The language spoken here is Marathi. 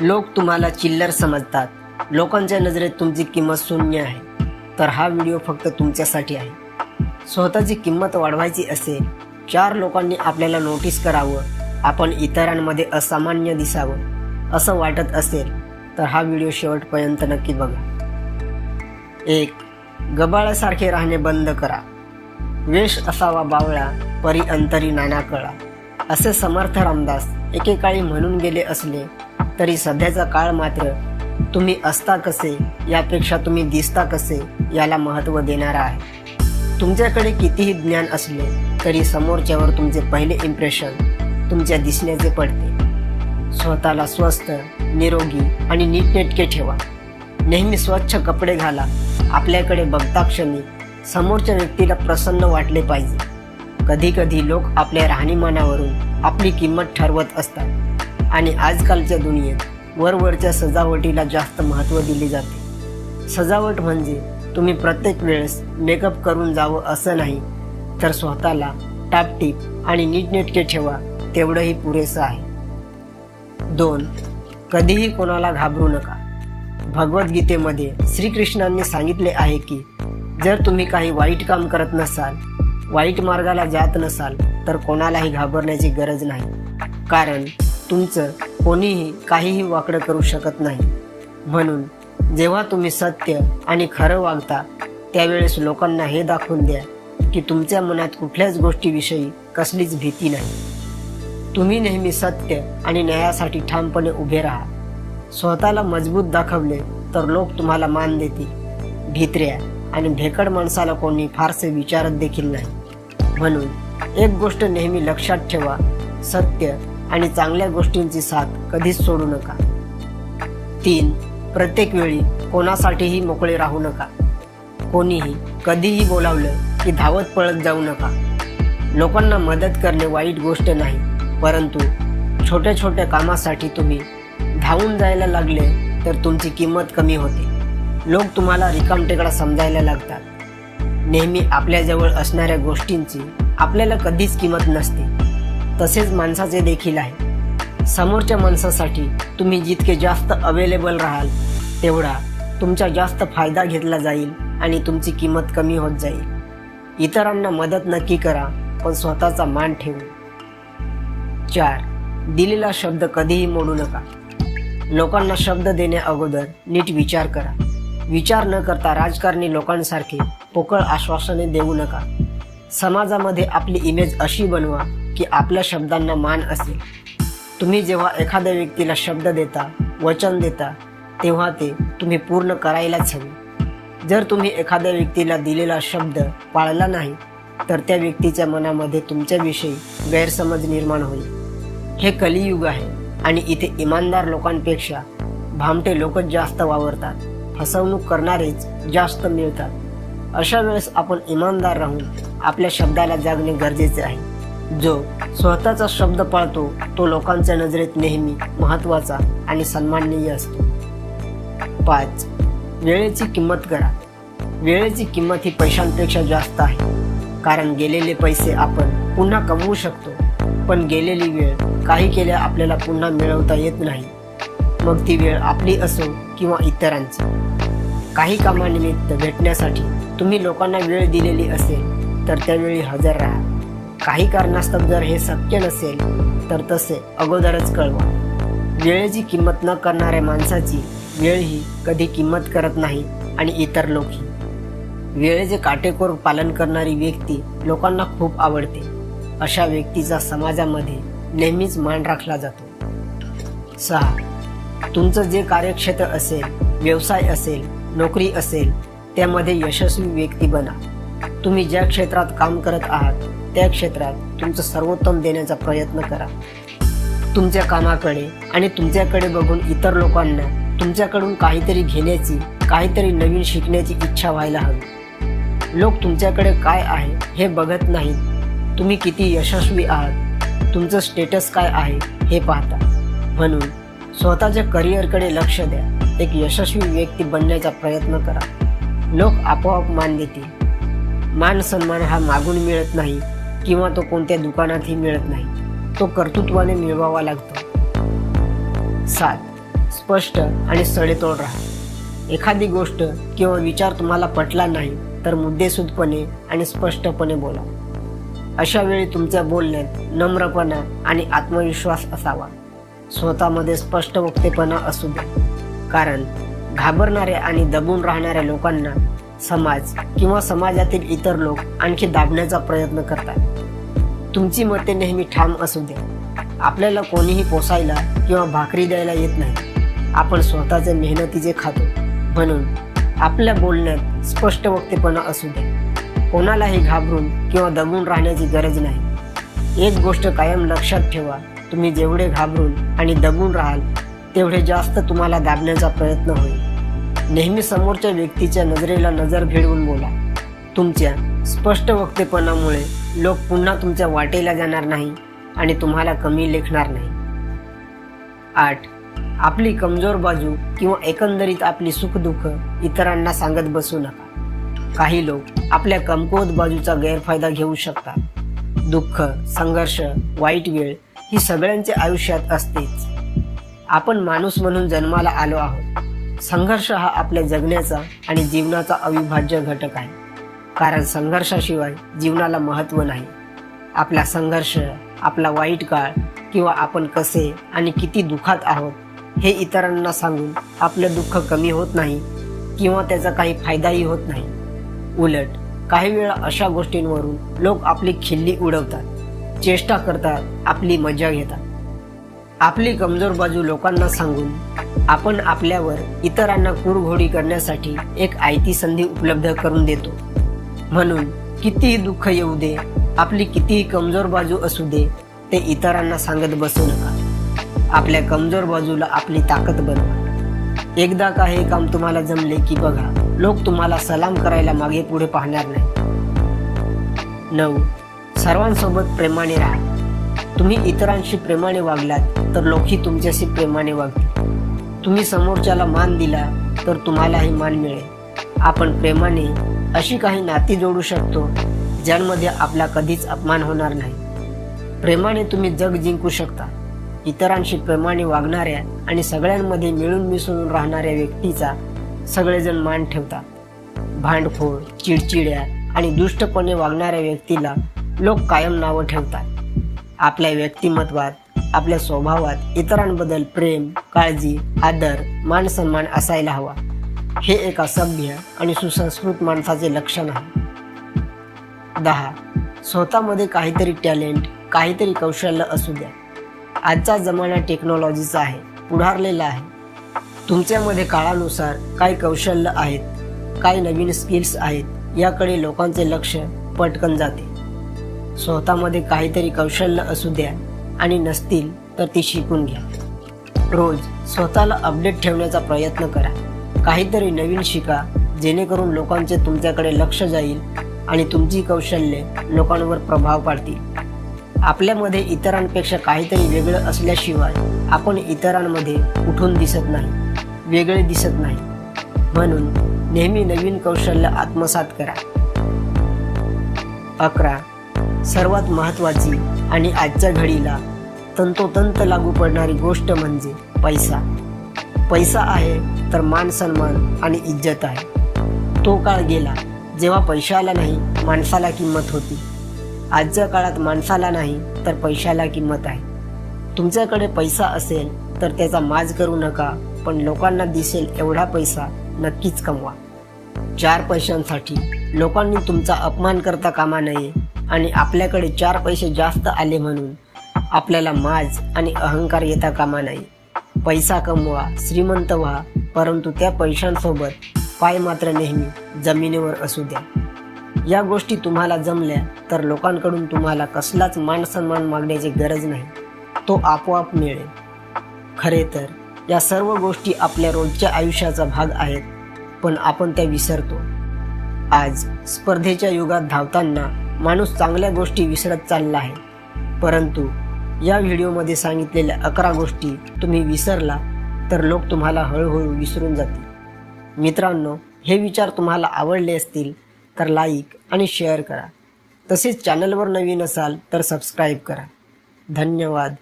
लोक तुम्हाला चिल्लर समजतात. लोकांच्या नजरेत तुमची किंमत शून्य आहे. तर हा व्हिडिओ फक्त तुमच्यासाठी आहे. स्वतःची किंमत वाढवायची असेल चार लोकांनी आपल्याला नोटीस करावं. आपण इतरांमध्ये असामान्य दिसावं. असं वाटत असेल तर हा व्हिडिओ शेवटपर्यंत नक्की बघा. एक गबाळासारखे राहणे बंद करा. वेश असावा बावळा परी अंतरी नाना कळा. असे समर्थ रामदास एकेकाळी म्हणून गेले असले तरी सध्याचा काळ मात्र तुम्ही असता कसे यापेक्षा तुम्ही दिसता कसे याला महत्त्व देणारा आहे. तुमच्याकडे कितीही ज्ञान असले तरी समोरच्यावर तुमचे पहिले इम्प्रेशन तुमच्या दिसण्याचे पडते. स्वतःला स्वस्थ निरोगी आणि नीटनेटके ठेवा. नेहमी स्वच्छ कपडे घाला. आपल्याकडे बघता क्षणी समोरच्या व्यक्तीला प्रसन्न वाटले पाहिजे. कधी कधी लोक आपल्या राहणीमानावरून आपली किंमत ठरवत असतात. आणि आजकालच्या दुनियेत वरवरच्या सजावटीला जास्त महत्त्व दिले जाते. सजावट म्हणजे तुम्ही प्रत्येक वेळेस मेकअप करून जावं असं नाही तर स्वतःला टापटीप आणि नीटनेटके ठेवा तेवढंही पुरेसं आहे. दोन कधीही कोणाला घाबरू नका. भगवद्गीतेमध्ये श्रीकृष्णांनी सांगितले आहे की जर तुम्ही काही वाईट काम करत नसाल वाईट मार्गाला जात नसाल तर कोणालाही घाबरण्याची गरज नाही. कारण तुमचं कोणीही काहीही वाकडं करू शकत नाही. म्हणून जेव्हा तुम्ही सत्य आणि खरं वागता त्यावेळेस लोकांना हे दाखवून द्या की तुमच्या मनात कुठल्याच गोष्टीविषयी कसलीच भीती नाही. तुम्ही नेहमी सत्य आणि न्यायासाठी ठामपणे उभे राहा. स्वतःला मजबूत दाखवले तर लोक तुम्हाला मान देतील. भित्र्या आणि भेकड माणसाला कोणी फारसे विचारत देखील नाही. म्हणून एक गोष्ट नेहमी लक्षात ठेवा सत्य आणि चांगल्या गोष्टींची साथ कधीच सोडू नका. तीन प्रत्येक वेळी कोणासाठीही मोकळे राहू नका. कोणीही कधीही बोलावलं की धावत पळत जाऊ नका. लोकांना मदत करणे वाईट गोष्ट नाही परंतु छोट्या छोट्या कामासाठी तुम्ही धावून जायला लागले तर तुमची किंमत कमी होते. लोक तुम्हाला रिकामटेकडा समजायला लागतात. नेहमी आपल्याजवळ असणाऱ्या गोष्टींची आपल्याला कधीच किंमत नसते. तसेच माणसाचे देखील आहे. समोरच्या माणसासाठी तुम्ही जितके जास्त अवेलेबल राहाल तेवढा तुमचा जास्त फायदा घेतला जाईल आणि तुमची किंमत कमी होत जाईल. इतरांना मदत नक्की करा पण स्वतःचा मान ठेवू. चार दिलेला शब्द कधीही मोडू नका. लोकांना शब्द देण्या अगोदर नीट विचार करा. विचार न करता राजकारणी लोकांसारखे पोकळ आश्वासने देऊ नका. समाजामध्ये आपली इमेज अशी बनवा की आपल्या शब्दांना मान असेल. तुम्ही जेव्हा एखाद्या व्यक्तीला शब्द देता वचन देता तेव्हा ते तुम्ही पूर्ण करायलाच हवे. जर तुम्ही एखाद्या व्यक्तीला दिलेला शब्द पाळला नाही तर त्या व्यक्तीच्या मनामध्ये तुमच्याविषयी गैरसमज निर्माण होईल. हे कलियुग आहे आणि इथे इमानदार लोकांपेक्षा भामटे लोकच जास्त वावरतात. फसवणूक करणारेच जास्त मिळतात. अशा वेळेस आपण इमानदार राहून आपल्या शब्दाला जागणे गरजेचे आहे. जो स्वतःचा शब्द पाळतो तो लोकांच्या नजरेत नेहमी महत्त्वाचा आणि सन्माननीय असतो. पाच वेळेची किंमत करा. वेळेची किंमत ही पैशांपेक्षा जास्त आहे. कारण गेलेले पैसे आपण पुन्हा कमवू शकतो पण गेलेली वेळ काही केल्या आपल्याला पुन्हा मिळवता येत नाही. मग ती वेळ आपली असो किंवा इतरांची. काही कामानिमित्त भेटण्यासाठी तुम्ही लोकांना वेळ दिलेली असेल तर त्यावेळी हजर राहा. काही कारणास्तव जर हे शक्य नसेल तर तसे अगोदरच कळवा. वेळेची किंमत न करणाऱ्या माणसाची वेळ ही कधी किंमत करत नाही आणि इतर लोकही. वेळेचे काटेकोर पालन करणारी व्यक्ती लोकांना खूप आवडते. अशा व्यक्तीचा समाजामध्ये नेहमीच मान राखला जातो. सहा. तुमचं जे कार्यक्षेत्र असेल व्यवसाय असेल नोकरी असेल त्यामध्ये यशस्वी व्यक्ती बना. तुम्ही ज्या क्षेत्रात काम करत आहात त्या क्षेत्रात तुमचं सर्वोत्तम देण्याचा प्रयत्न करा. तुमच्या कामाकडे आणि तुमच्याकडे बघून इतर लोकांना तुमच्याकडून काहीतरी घेण्याची काहीतरी नवीन शिकण्याची इच्छा व्हायला हवी. लोक तुमच्याकडे काय आहे हे बघत नाहीत. तुम्ही किती यशस्वी आहात तुमचं स्टेटस काय आहे हे पाहता. म्हणून स्वतःच्या करिअरकडे लक्ष द्या. एक यशस्वी व्यक्ती बनण्याचा प्रयत्न करा. लोक आपोआप मान देतील. मान सन्मान हा मागून मिळत नाही किंवा तो कोणत्या दुकानातही मिळत नाही. तो कर्तृत्वाने मिळवावा लागतो. सात. स्पष्ट आणि सडेतोड राहा. एखादी गोष्ट किंवा विचार तुम्हाला पटला नाही तर मुद्देसूदपणे आणि स्पष्टपणे बोला. अशा वेळी तुमच्या बोलण्यात नम्रपणा आणि आत्मविश्वास असावा. स्वतःमध्ये स्पष्ट वक्तेपणा असू द्या. कारण घाबरणाऱ्या आणि दबून राहणाऱ्या लोकांना समाज किंवा समाजातील इतर लोक आणखी दाबण्याचा प्रयत्न करतात. तुमची मते नेहमी ठाम असू द्या. आपल्याला कोणीही पोसायला किंवा भाकरी द्यायला येत नाही. आपण स्वतःचे मेहनतीचे खातो. म्हणून आपल्या बोलण्यात स्पष्ट वक्तेपणा असू द्या. कोणालाही घाबरून किंवा दबून राहण्याची गरज नाही. एक गोष्ट कायम लक्षात ठेवा. तुम्ही जेवढे घाबरून आणि दबून राहाल तेवढे जास्त तुम्हाला दाबण्याचा प्रयत्न होईल. नेहमी समोरच्या व्यक्तीच्या नजरेला नजर भिडवून बोला. तुमच्या स्पष्ट वक्तेपणामुळे लोक पुन्हा तुमच्या वाटेला जाणार नाही आणि तुम्हाला कमी लेखणार नाही. आठ. आपली कमजोर बाजू किंवा एकंदरीत आपली सुखदुःख इतरांना सांगत बसू नका. काही लोक आपल्या कमकुवत बाजूचा गैरफायदा घेऊ शकतात. दुःख संघर्ष वाईट वेळ ही सगळ्यांच्या आयुष्यात असतेच. आपण माणूस म्हणून जन्माला आलो आहोत. संघर्ष हा आपल्या जगण्याचा आणि जीवनाचा अविभाज्य घटक आहे. कारण संघर्षाशिवाय जीवनाला महत्त्व नाही. आपला संघर्ष आपला वाईट काळ किंवा आपण कसे आणि किती दुःखात आहोत हे इतरांना सांगून आपलं दुःख कमी होत नाही किंवा त्याचा काही फायदाही होत नाही. उलट काही वेळा अशा गोष्टींवरून लोक आपली खिल्ली उडवतात चेष्टा करतात आपली मजा घेतात. आपली कमजोर बाजू लोकांना सांगून आपण आपल्यावर इतरांना कुरघोडी करण्यासाठी एक आयती संधी उपलब्ध करून देतो. म्हणून कितीही दुःख येऊ दे आपली कितीही कमजोर बाजू असू दे ते इतरांना सांगत बसू नका. आपल्या कमजोर बाजूला आपली ताकद बनवा. एकदा का हे काम तुम्हाला जमले की बघा लोक तुम्हाला सलाम करायला मागे पुढे पाहणार नाही. नऊ. सर्वांसोबत प्रेमाने राहा. तुम्ही इतरांशी प्रेमाने वागलात तर लोकही तुमच्याशी प्रेमाने वागतील. तुम्ही समोरच्याला मान दिला तर तुम्हालाही मान मिळेल. आपण प्रेमाने अशी काही नाती जोडू शकतो ज्यांमध्ये आपला कधीच अपमान होणार नाही. प्रेमाने तुम्ही जग जिंकू शकता. इतरांशी प्रेमाने वागणाऱ्या आणि सगळ्यांमध्ये मिळून मिसळून राहणाऱ्या व्यक्तीचा सगळेजण मान ठेवतात. भांडखोर चिडचिड्या आणि दुष्टपणे वागणाऱ्या व्यक्तीला लोक कायम नावं ठेवतात. आपल्या व्यक्तिमत्वात आपल्या स्वभावात इतरांबद्दल प्रेम काळजी आदर मान सन्मान असायला हवा. हे एका सभ्य आणि सुसंस्कृत माणसाचे लक्षण आहे. दहा. स्वतःमध्ये काहीतरी टॅलेंट काहीतरी कौशल्य असू द्या. आजचा जमाना टेक्नॉलॉजीचा आहे पुढारलेला आहे. तुमच्यामध्ये काळानुसार काही कौशल्य आहेत काही नवीन स्किल्स आहेत याकडे लोकांचे लक्ष पटकन जाते. स्वतःमध्ये काहीतरी कौशल्य असू द्या आणि नसतील तर ती शिकून घ्या. रोज स्वतःला अपडेट ठेवण्याचा प्रयत्न करा. काहीतरी नवीन शिका जेणेकरून लोकांचे तुमच्याकडे लक्ष जाईल आणि तुमची कौशल्ये लोकांवर प्रभाव पाडतील. आपल्यामध्ये इतरांपेक्षा काहीतरी वेगळं असल्याशिवाय आपण इतरांमध्ये उठून दिसत नाही वेगळे दिसत नाही. म्हणून नेहमी नवीन कौशल्य आत्मसात करा. अकरा सर्वात महत्त्वाची आणि आजच्या घडीला तंतोतंत लागू पडणारी गोष्ट म्हणजे पैसा. पैसा आहे तर मान सन्मान आणि इज्जत आहे. तो काळ गेला जेव्हा पैशाला नाही माणसाला किंमत होती. आजच्या काळात माणसाला नाही तर पैशाला किंमत आहे. तुमच्याकडे पैसा असेल तर त्याचा माज करू नका पण लोकांना दिसेल एवढा पैसा नक्कीच कमवा. चार पैशांसाठी लोकांनी तुमचा अपमान करता कामा नये आणि आपल्याकडे चार पैसे जास्त आले म्हणून आपल्याला माज आणि अहंकार येता कामा नये पैसा कमवा श्रीमंत व्हा परंतु त्या पैशांसोबत पाय मात्र नेहमी जमिनीवर असू द्या. या गोष्टी तुम्हाला जमल्या तर लोकांकडून तुम्हाला कसलाच मान सन्मान मागण्याची गरज नाही. तो आपोआप मिळेल. खरे तर या सर्व गोष्टी आपल्या रोजच्या आयुष्याचा भाग आहेत पण आपण त्या विसरतो. आज स्पर्धेच्या युगात धावताना माणूस चांगल्या गोष्टी विसरत चालला आहे. परंतु या व्हिडिओमध्ये सांगितलेल्या अकरा गोष्टी तुम्ही विसरला तर लोक तुम्हाला हळूहळू विसरून जातील. मित्रांनो हे विचार तुम्हाला आवडले असतील तर लाईक आणि शेअर करा. तसेच चॅनलवर नवीन असाल तर सबस्क्राईब करा. धन्यवाद.